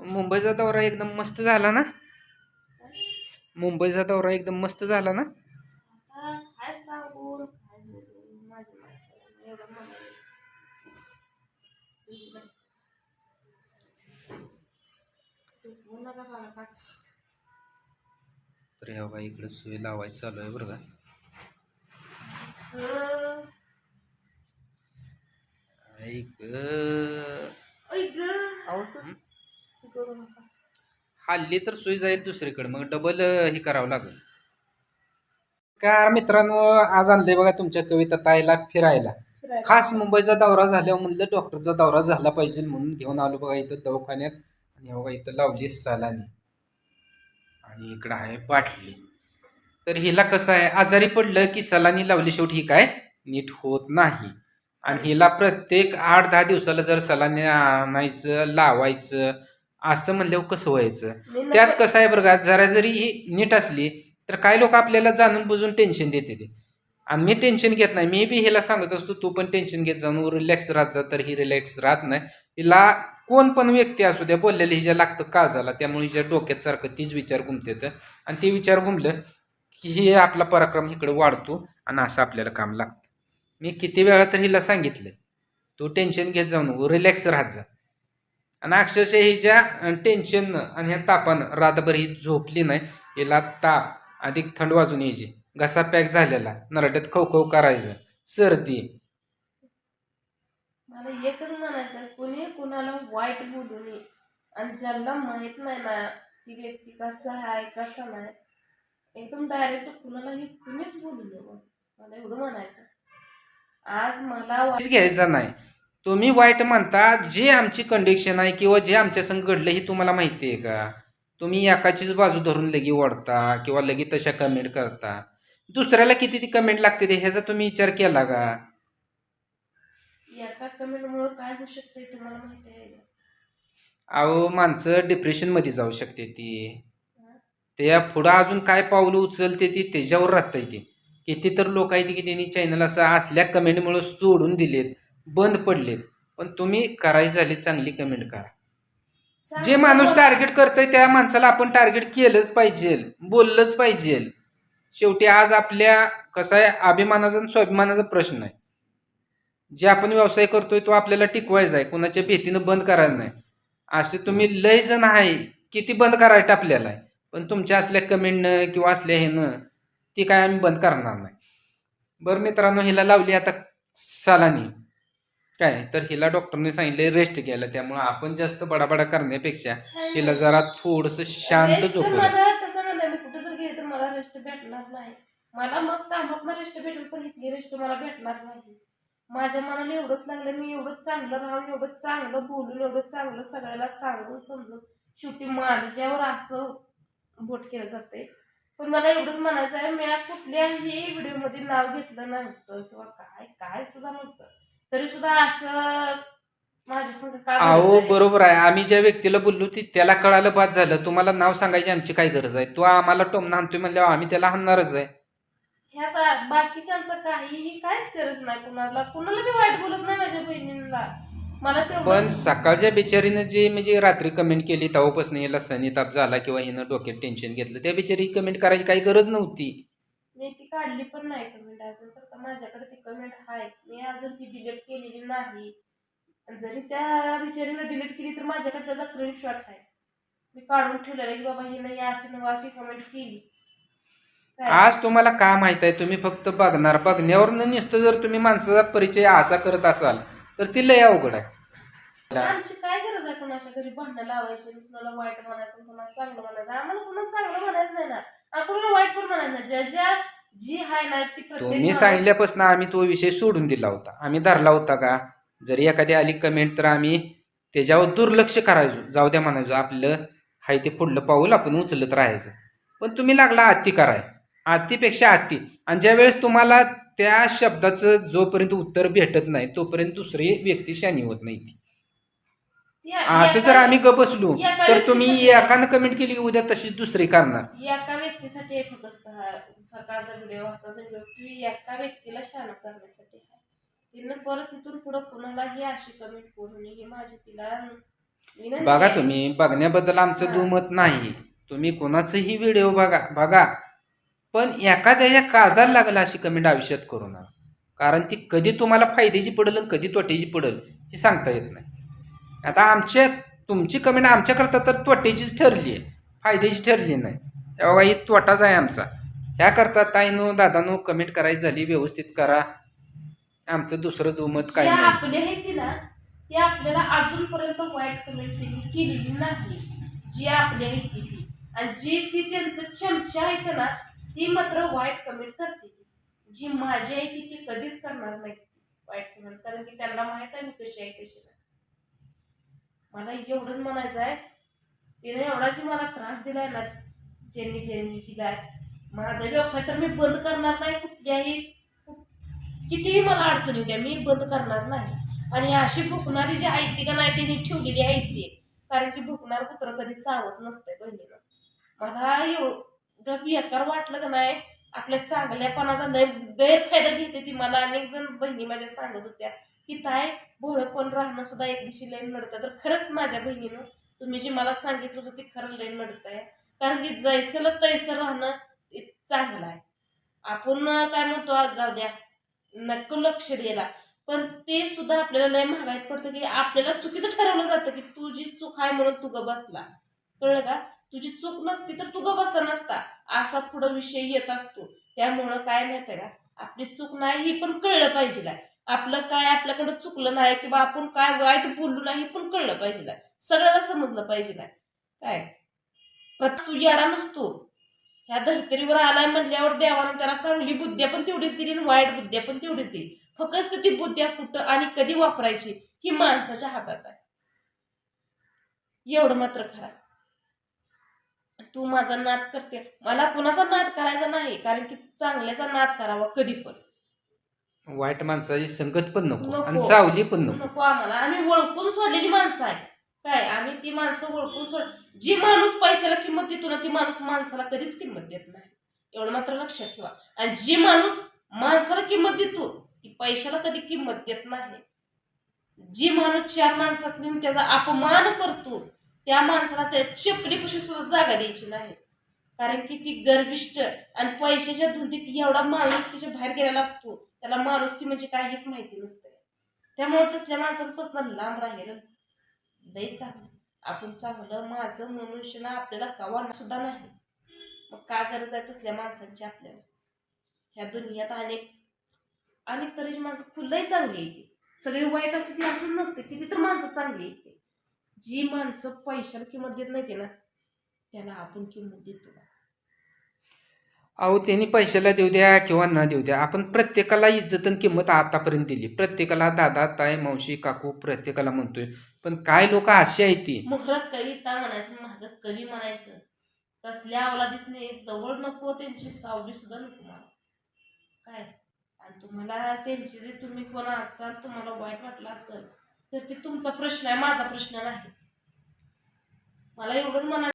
मुंबईचा दौरा एकदम मस्त झाला ना? मुंबईचा दौरा एकदम मस्त झाला ना? तर ह्या बघा इकडे सोय लावायची चालू आहे बरं का. ऐक. करू नका हल्ली तर सोय जाईल दुसरीकडे. मग डबल हे करावं लागेल. का मित्रांनो आज आणले बघा तुमच्या कविता ताईला फिरायला. फिरायला. खास मुंबईचा दौरा झाल्यावर म्हणलं डॉक्टरचा दौरा झाला पाहिजे म्हणून घेऊन आलो बघा इथं दवाखान्यात. आणि हे बघा इथं लावली सालानी. आणि इकडं आहे बाटली. तर हिला कसं आहे आजारी पडलं की सलानी लावली शेवटी ही काय? नीट होत नाही. आणि हिला प्रत्येक आठ दहा दिवसाला जर सलानी आणायचं लावायचं असं म्हणल्यावर कसं व्हायचं? त्यात कसं आहे बरं का जरा जरी ही नीट असली तर काही लोक आपल्याला जाणून बुजून टेन्शन देते ते. आणि मी टेन्शन घेत नाही. मी बी हिला सांगत असतो तू पण टेन्शन घेत जाऊन रिलॅक्स राहत जा. तर ही रिलॅक्स राहत नाही. हिला कोण पण व्यक्ती असू द्या बोललेलं हिच्या लागतं काळजाला त्यामुळे हिच्या डोक्यात सारखं तीच विचार घुमतेत आणि ते विचार घुमलं की हे आपला पराक्रम इकडे वाढतो आणि असं आपल्याला काम लागतं. मी किती वेळा तर हिला सांगितलं तू टेन्शन घेत जाऊ नको रिलॅक्स राहत जा. आणि अक्षरशः हिच्या टेन्शननं आणि ह्या तापानं रातभर ही झोपली नाही. हिला ताप अधिक थंड वाजून यायची. घसा पॅक झालेला. नरड्यात खवखव करायचं. सर्दी. मला एकच म्हणायचं कुणी कुणाला वाईट बोलू नये. आणि ज्यांना माहीत नाही ना ती व्यक्ती कसा आहे कसा नाही एकदम डायरेक्ट कुणालाही कुणीच बोलू नये. मला एवढं म्हणायचं आज मला घ्यायचं नाही. तुम्ही वाईट म्हणता जे आमची कंडिशन आहे किंवा जे आमच्या संग घडलं हे तुम्हाला माहिती आहे का? तुम्ही एकाचीच बाजू धरून लगी ओढता किंवा लगी तशा कमेंट करता. दुसऱ्याला किती ती कमेंट लागते ते ह्याचा तुम्ही विचार केला का? एका कमेंटमुळं काय होऊ शकतंय तुम्हाला माहिती आहे? का? अहो माणसं डिप्रेशनमध्ये जाऊ शकते ती. त्या पुढं अजून काय पावलं उचलते ती त्याच्यावर राहतंय ते. किती तर लोक आहेत की त्यांनी चॅनल असं असल्या कमेंटमुळे सोडून दिलेत. बंद पडलेत. पण तुम्ही करायची झाली चांगली कमेंट करा. जे माणूस टार्गेट करतोय त्या माणसाला आपण टार्गेट केलंच पाहिजे बोललंच पाहिजे. शेवटी आज आपल्या कसा आहे अभिमानाचा आणि स्वाभिमानाचा प्रश्न आहे. जे आपण व्यवसाय करतोय तो आपल्याला टिकवायचा आहे कोणाच्या भीतीनं बंद करायला नाही. असे तुम्ही लय जण आहे किती बंद करायचं आपल्याला पण तुमच्या असल्या कमेंटनं किंवा असल्या ह्यानं ती काय आम्ही बंद करणार नाही. बरं मित्रांनो हिला लावली आता सालानी. काय? तर हिला डॉक्टरने सांगितले रेस्ट घ्यायला. त्यामुळे आपण जास्त बडाबडा करण्यापेक्षा हिला जरा थोडंसं शांत झोपू मला कसं म्हणलं मी कुठे जर गेले तर मला रेस्ट भेटणार नाही. मला मस्त कामात रेस्ट भेटेल पण रेस्ट मला भेटणार नाही. माझ्या मनाला एवढंच लागलं मी एवढं चांगलं राहून एवढं चांगलं बोलून एवढं चांगलं सगळ्याला सांगून समजून शेवटी माझ्यावर असं बोट केलं जाते पण मला एवढंच म्हणायचं आहे मी आज कुठल्याही व्हिडिओमध्ये नाव घेतलं नव्हतं किंवा काय काय सुद्धा नव्हतं. तरी सुद्धा असं अहो? बरोबर आहे. आम्ही ज्या व्यक्तीला बोललो ती त्याला कळालं बाद झालं. तुम्हाला नाव सांगायची आमची काय गरज आहे? तो आम्हाला टोमना आणतोय म्हणल्यावर आम्ही त्याला हाणणारच आहे. ह्यात बाकीच्यांचं काहीही काहीच गरज नाही कुणाला. कुणाला बी वाईट बोलत नाही माझ्या बहिणींना. मला पण तेवढं सकाळच्या बिचारीनं जे म्हणजे रात्री कमेंट केली तेव्हापासून हिला सनीताप झाला किंवा हिनं डोक्यात टेन्शन घेतलं त्या बिचारी कमेंट करायची काही गरज नव्हती. मी ती काढली पण नाही कमेंट अजून फक्त माझ्याकडे ती कमेंट आहे. मी अजून ती डिलीट केलेली नाही. आणि जरी त्या बिचारीनं डिलीट केली तर माझ्याकडे त्याचा स्क्रीनशॉट आहे. मी काढून ठेवलेला की बाबा हिनं या असे नवा अशी कमेंट केली. आज तुम्हाला का माहीत आहे? तुम्ही फक्त बघणार. बघण्यावर नुसतं जर तुम्ही माणसाचा परिचय असा करत असाल तर ती लय अवघड आहे. आमची काय गरज आहे कोणाच्या घरी भांडणं लावायची? कुणाला वाईट म्हणायचं कुणाला चांगलं म्हणायचं? आम्हाला कुणाला चांगलं म्हणायचं नाही ना. वाईट पण म्हणायचं नाही. ज्या ज्या जी आहे ना ती तुम्ही सांगितल्यापासून आम्ही तो विषय सोडून दिला होता. आम्ही धरला होता का? जरी एखादी आली कमेंट तर आम्ही त्याच्यावर दुर्लक्ष करायचो. जाऊ द्या म्हणायचो आपलं हाय ते पुढलं पाऊल आपण उचलत राहायचं. पण तुम्ही लागला अति कराय. अतिपेक्षा अति. आणि ज्या वेळेस तुम्हाला त्या शब्दाचं जोपर्यंत उत्तर भेटत नाही तोपर्यंत दुसरी व्यक्ती शानी होत नाही ती. असं जर आम्ही गप बसलो तर तुम्ही एकानं कमेंट केली उद्या तशीच दुसरी करणार. एका व्यक्तीसाठी एक होत असतं हा सकाळचा व्हिडिओ आताचा व्हिडिओ एका व्यक्तीला शान करण्यासाठी आहे तिनं परत इथून पुढं कुणालाही अशी कमेंट करू नये ही माझी तिला विनंती बघा आहे. तुम्ही बघण्याबद्दल आमचं. दुमत नाही. तुम्ही कोणाचंही व्हिडिओ बघा बघा. पण एखाद्याच्या काळजाला लागेल अशी कमेंट आयुष्यात करू नका. कारण ती कधी तुम्हाला फायद्याची पडेल आणि कधी तोट्याची पडेल हे सांगता येत नाही. आता आमच्या तुमची कमेंट आमच्याकरता तर तोट्याचीच ठरली आहे फायद्याची ठरली नाही. तेव्हा ही तोटाच आहे आमचा. त्याकरता ताईनो दादानो कमेंट करायची झाली व्यवस्थित करा. आमचं दुसरं दुमत काही जे नाही. आपले आहेत ती ना ते आपल्याला अजूनपर्यंत वाईट कमेंट त्यांनी केलेली नाही. जी आपली आहे ती. ती. आणि जी ती त्यांचं चमचा आहेत ना ती मात्र वाईट कमेंट करते. जी माझी आहे ती ती कधीच करणार नाही. वाईट कमेंट कारण की त्यांना माहीत आहे मी कशी आहे कशी नाही. मला एवढंच म्हणायचं आहे. तिने एवढा जी मला त्रास दिलाय ना ज्यांनी ज्यांनी दिलाय माझा व्यवसाय तर मी बंद करणार नाही कुठल्याही कितीही मला अडचणी द्या मी बंद करणार नाही. आणि अशी भुकणारी जी आहे ती का नाही तिने ठेवलेली आहे ती. कारण की भुकणार कुत्र कधी चावत नसते बहिणीनं. मला एवढं बेकार वाटलं का नाही आपल्या चांगल्यापणाचा लय गैरफायदा घेते ती मला. अनेक जण बहिणी माझ्या सांगत होत्या की ताय भोळेपण राहणं सुद्धा एक दिवशी लय नडतं. तर खरंच माझ्या बहिणीनं तुम्ही जे मला सांगितलं होतं ते खरं लय नडत आहे कारण की जैसलं तैसं राहणं चांगलं आहे. आपण काय म्हणतो आज जाऊ द्या नक्क लक्ष द्यायला. पण ते सुद्धा आपल्याला लय महागाईत पडतं की आपल्याला चुकीचं ठरवलं जातं की तुझी चूक आहे म्हणून तू ग बसला. कळलं का? तुझी चूक नसती तर तू ग बसला नसता. असा पुढं विषय येत असतो. त्यामुळं काय माहिती का? आपली चूक नाही ही पण कळलं पाहिजे लाय. आपलं काय आपल्याकडं चुकलं नाही किंवा आपण काय वाईट बोललो नाही पण कळलं पाहिजे ना सगळ्याला समजलं पाहिजे ना काय? प्रत तू येडा नसतो. ह्या धर्तरीवर आलाय म्हणल्यावर देवानं त्याला चांगली बुद्ध्या पण तेवढीच दिली आणि वाईट बुद्ध्या पण तेवढीच दिली. फक्त ती बुद्ध्या कुठं आणि कधी वापरायची ही माणसाच्या हातात आहे. एवढं मात्र खरा तू माझा नाद करते. मला कुणाचा नाद करायचा नाही कारण की चांगल्याचा नाद करावा कधी पण. वाईट माणसाची संगत पण नको नको. आणि सावली पण नको. नको आम्हाला. आम्ही ओळखून सोडलेली माणसं आहे काय? आम्ही ती माणसं ओळखून सोड जी माणूस पैशाला किंमत देतो ना ती माणूस माणसाला कधीच किंमत देत नाही. एवढं मात्र लक्षात ठेवा. आणि जी माणूस माणसाला किंमत देतो ती पैशाला कधी किंमत देत नाही. जी माणूस चार माणसात नेऊन त्याचा अपमान करतो त्या माणसाला त्या चपलीपाशी सुद्धा जागा द्यायची नाही. कारण की ती गर्विष्ट आणि पैशाच्या धुंदीत एवढा माणुसकीच्या बाहेर गेलेला असतो त्याला माणुसकी म्हणजे काहीच माहिती नसतं त्यामुळे तसल्या माणसांपासून लांब राहिलेलं लय चांगलं. आपण चांगलं माझं मनुष्य ना आपल्याला कवाना सुद्धा नाही. मग काय गरज आहे तसल्या माणसांची आपल्याला? ह्या दुनियात अनेक अनेक तऱ्हेची माणसं फुलंही चांगली येते सगळी वाईट असते ती असंच नसते किती तर माणसं चांगली येते जी माणसं पैशाला किंमत देत नाही ना त्याला आपण किंमत देतो अहो त्यांनी पैशाला देऊ द्या किंवा न देऊ द्या. आपण प्रत्येकाला इज्जत आणि किंमत आतापर्यंत दिली. प्रत्येकाला दादा ताई मावशी काकू प्रत्येकाला म्हणतोय. पण काय लोक अशी आहेत ती? मोहर कविता म्हणायचं महाग कवी म्हणायचं. तसल्या दिसणे जवळ नको त्यांची सावली सुद्धा नको मला. काय? आणि तुम्हाला त्यांची जे तुम्ही कोणा असाल तुम्हाला वाईट वाटलं असेल तर ते तुमचा प्रश्न आहे माझा प्रश्न नाही. मला एवढंच म्हणा